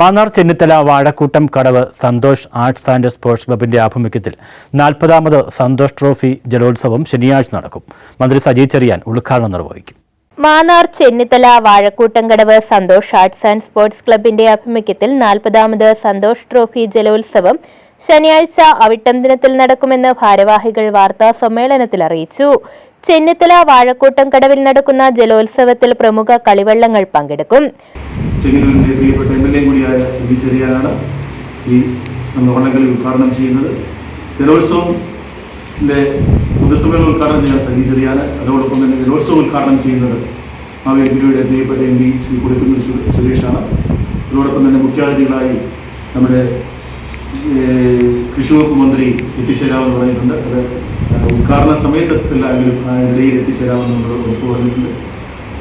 Mannar Chennithala Vazhakkoottam Kadavu Santhosh arts and sports ക്ലബിന്റെ ആഭിമുഖ്യത്തിൽ നാൽപ്പതാമത് Santhosh trophy ജലോത്സവം ശനിയാഴ്ച നടക്കും. മന്ത്രി സജി ചെറിയാൻ ഉദ്ഘാടനം നിർവഹിക്കും. Mannar Chennithala Vazhakkoottamkadavu Santhosh arts and sports ക്ലബിന്റെ ആഭിമുഖ്യത്തിൽ നാൽപ്പതാമത് സന്തോഷ് ട്രോഫി ജലോത്സവം ശനിയാഴ്ച അവിട്ടം ദിനത്തിൽ നടക്കുമെന്ന് ഭാരവാഹികൾ വാർത്താ സമ്മേളനത്തിൽ അറിയിച്ചു. ചെന്നിത്തല വാഴക്കൂട്ടം കടവിൽ നടക്കുന്ന ജലോത്സവത്തിൽ പ്രമുഖ കളിവള്ളങ്ങൾ പങ്കെടുക്കും. ചെങ്ങന്നൂരിന്റെ പ്രിയപ്പെട്ട എം എൽ എ കൂടിയായ സി വി ചെറിയാനാണ് ഈ നമ്മുടെ ഉദ്ഘാടനം ചെയ്യുന്നത്. ജലോത്സവത്തിന്റെ പൊതുസമ്മേളനം ഉദ്ഘാടനം ചെയ്യാൻ സി ചെറിയാണ് അതോടൊപ്പം തന്നെ ജലോത്സവം ഉദ്ഘാടനം ചെയ്യുന്നത് മാവേലിഗുരിയുടെ പ്രിയപ്പെട്ട എം പി ശ്രീ കൊടുക്കുന്ന സുരേഷാണ്. അതോടൊപ്പം തന്നെ മുഖ്യാതിഥികളായി നമ്മുടെ കൃഷി വകുപ്പ് മന്ത്രി എത്തിച്ചേരാമെന്ന് പറഞ്ഞിട്ടുണ്ട്. അത് ഉദ്ഘാടന സമയത്തെല്ലാമെങ്കിലും ആ നിലയിൽ എത്തിച്ചേരാമെന്നുള്ള ഉറപ്പ് പറഞ്ഞിട്ടുണ്ട്.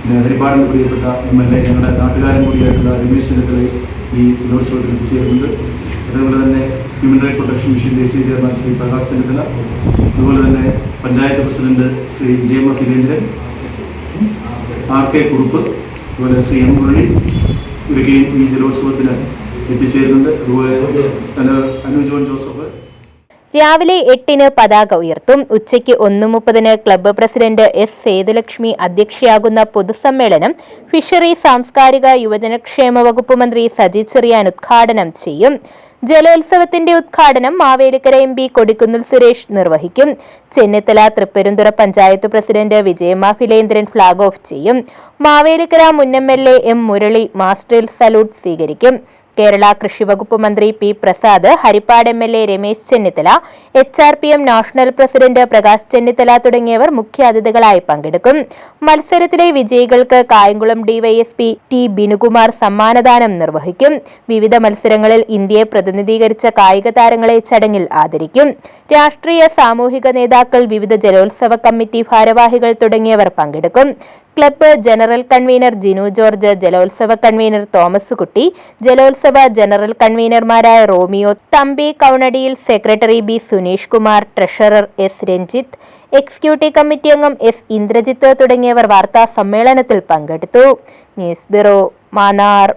ഹരിപ്പാടിന്റെ പ്രിയപ്പെട്ട എം എൽ എ ഞങ്ങളുടെ നാട്ടുകാരൻ കൂടിയായിട്ടുള്ള രമേശ് ചെന്നിത്തലയെ ഈ ജലോത്സവത്തിൽ എത്തിച്ചേരുന്നുണ്ട്. അതേപോലെ തന്നെ ഹ്യൂമൻ റൈറ്റ് പ്രൊട്ടക്ഷൻ മിഷൻ ദേശീയ ചെയർമാൻ ശ്രീ പ്രകാശ് ചെന്നിത്തല. അതുപോലെ തന്നെ panchayat president Shri Jayama Surendran R K Kurup അതുപോലെ ശ്രീ എം മുരളി ഇവരൊക്കെയും ഈ ജലോത്സവത്തിന് എത്തിച്ചേരുന്നുണ്ട്. അതുപോലെ അനു ജോൺ ജോസഫ് രാവിലെ എട്ടിന് പതാക ഉയർത്തും. ഉച്ചയ്ക്ക് ഒന്ന് മുപ്പതിന് ക്ലബ്ബ് പ്രസിഡന്റ് എസ് സേതുലക്ഷ്മി അധ്യക്ഷയാകുന്ന പൊതുസമ്മേളനം ഫിഷറി സാംസ്കാരിക യുവജനക്ഷേമ വകുപ്പ് മന്ത്രി സജി ചെറിയാൻ ഉദ്ഘാടനം ചെയ്യും. ജലോത്സവത്തിന്റെ ഉദ്ഘാടനം മാവേലിക്കര എം പി കൊടിക്കുന്നിൽ സുരേഷ് നിർവഹിക്കും. Chennithala Thripperumthura panchayat president Vijayamma Philendran flag off ചെയ്യും. മാവേലിക്കര മുൻ M L A M Murali മാസ്റ്ററിൽ salute സ്വീകരിക്കും. കേരള കൃഷി വകുപ്പ് മന്ത്രി P Prasad Haripad M L A Ramesh Chennithala H R P M national president Prakash Chennithala തുടങ്ങിയവർ മുഖ്യാതിഥികളായി പങ്കെടുക്കും. മത്സരത്തിലെ വിജയികൾക്ക് കായംകുളം ഡിവൈഎസ്പി ടി ബിനുകുമാർ സമ്മാനദാനം നിർവഹിക്കും. വിവിധ മത്സരങ്ങളിൽ ഇന്ത്യയെ പ്രതിനിധീകരിച്ച കായിക താരങ്ങളെ ചടങ്ങിൽ ആദരിക്കും. രാഷ്ട്രീയ സാമൂഹിക നേതാക്കൾ വിവിധ ജലോത്സവ കമ്മിറ്റി ഭാരവാഹികൾ തുടങ്ങിയവർ പങ്കെടുക്കും. Club general convener Jinu George ജലോത്സവ convener Thomas Kutty ജലോത്സവ ജനറൽ കൺവീനർമാരായ Romeo Thampi കൗണടിയിൽ secretary B Suneesh Kumar treasurer S Ranjith executive committee അംഗം എസ് ഇന്ദ്രജിത്ത് തുടങ്ങിയവർ വാർത്താ സമ്മേളനത്തിൽ പങ്കെടുത്തു. News bureau Mannar.